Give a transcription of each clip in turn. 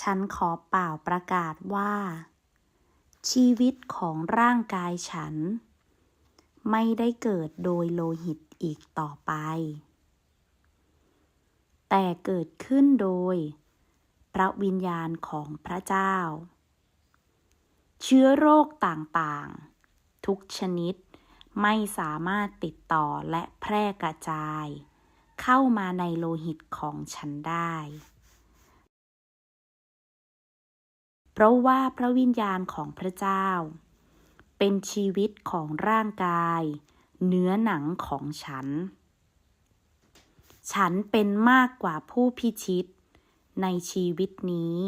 ฉันขอเป่าประกาศว่า ชีวิตของร่างกายฉัน ไม่ได้เกิดโดยโลหิตอีกต่อไป แต่เกิดขึ้นโดย พระวิญญาณของพระเจ้า เชื้อโรคต่างๆ ทุกชนิดไม่สามารถติดต่อและแพร่กระจาย เข้ามาในโลหิตของฉันได้ ราะว่าพระวิญญาณของพระเจ้า เป็นชีวิตของร่างกาย เนื้อหนังของฉัน ฉันเป็นมากกว่าผู้พิชิตในชีวิตนี้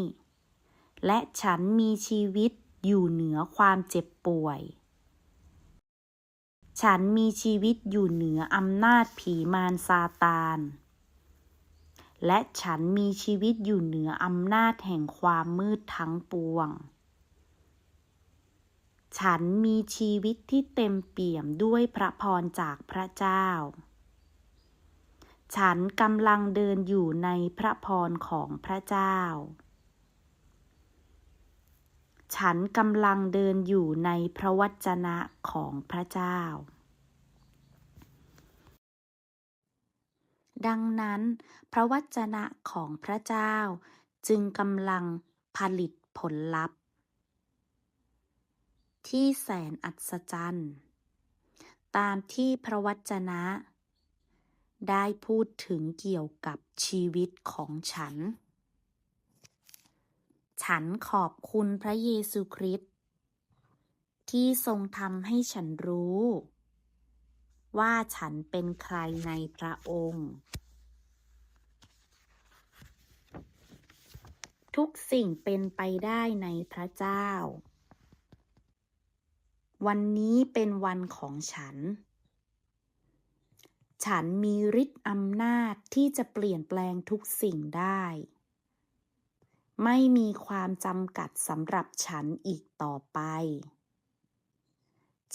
และฉันมีชีวิตอยู่เหนือความเจ็บป่วย ฉันมีชีวิตอยู่เหนืออำนาจผีมารซาตาน และฉันมีชีวิตอยู่เหนืออำนาจแห่งความมืดทั้งปวง ฉันมีชีวิตที่เต็มเปี่ยมด้วยพระพรจากพระเจ้า ฉันกำลังเดินอยู่ในพระพรของพระเจ้า ฉันกำลังเดินอยู่ในพระวจนะของพระเจ้า ดังนั้น พระวจนะของพระเจ้า จึงกำลังผลิตผลลัพธ์ ที่แสนอัศจรรย์ ตามที่พระวจนะ ได้พูดถึงเกี่ยวกับชีวิตของฉัน ฉันขอบคุณพระเยซูคริสต์ที่ทรงทำให้ฉันรู้ ว่าฉันเป็นใครในพระองค์ ทุกสิ่งเป็นไปได้ในพระเจ้า วันนี้เป็นวันของฉัน ฉันมีฤทธิ์อำนาจที่จะเปลี่ยนแปลงทุกสิ่งได้ ไม่มีความจำกัดสำหรับฉันอีกต่อไป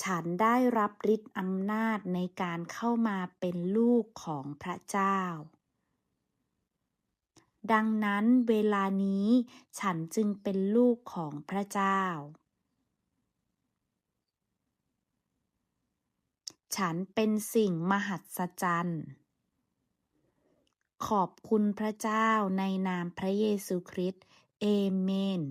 ฉันได้รับฤทธิ์อำนาจในการเข้ามาเป็นลูกของพระเจ้า ดังนั้นเวลานี้ฉันจึงเป็นลูกของพระเจ้า ฉันเป็นสิ่งมหัศจรรย์ ขอบคุณพระเจ้าในนามพระเยซูคริสต์เอเมน